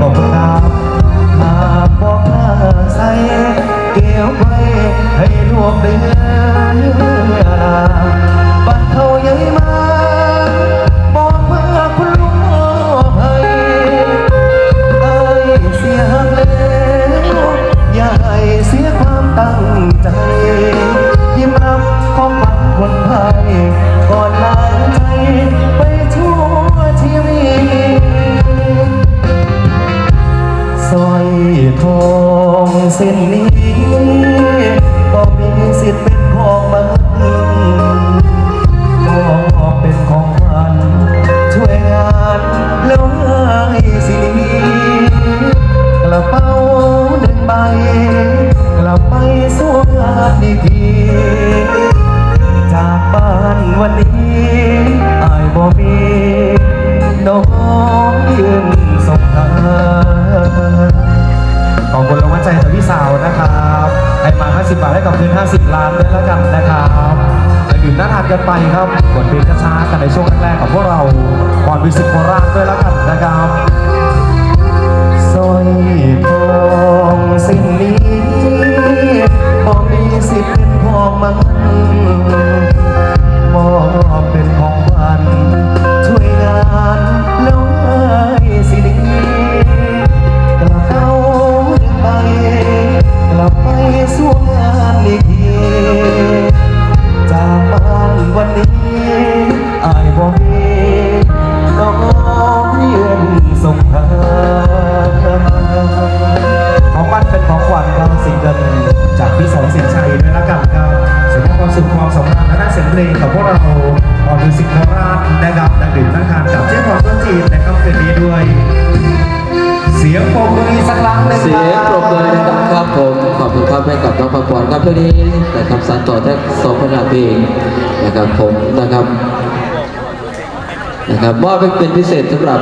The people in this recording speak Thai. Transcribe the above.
ขอบคุณครับหากบอกเธอใส่เกี่ยวไว้ให้รวบเดือน เส้นนี้ก็มีสิทธิ์เป็นของมันก็เป็นของขวัญช่วยงานแล้วให้สิริกระเป๋าหนึ่งใบกลับไปสู้งานดีๆจากบ้านวันนี้อายบ่มีน้องยืน นะครับให้มา 50 บาทให้กับคืน50 ล้านด้วยแล้วกันนะครับแล้วดื่มน่าทานกันไปครับกดเพลงช้าๆกันในช่วงแรกๆของพวกเราก่อนวิสิตโคราชด้วยแล้วกันนะครับ ครับสิ่งเดินจากพี่สอนสินชัยด้วยละกันครับสมมติความสุขความสำราญและด้านเสียงเพลงของพวกเราออนมิวสิกโคราชนะครับนักดื่มนักทานกับเจ๊พรต้นจีนนะครับคืนนี้ด้วย เสียงปรบมือสักครั้งหนึ่งเสียงปรบมือนะครับผมขอบคุณครับให้กับน้องพักผ่อนครับเพื่อนี้นะครับสารต่อแท็กสองพนาเพลงนะครับผมนะครับนะครับมอบเป็นพิเศษสำหรับ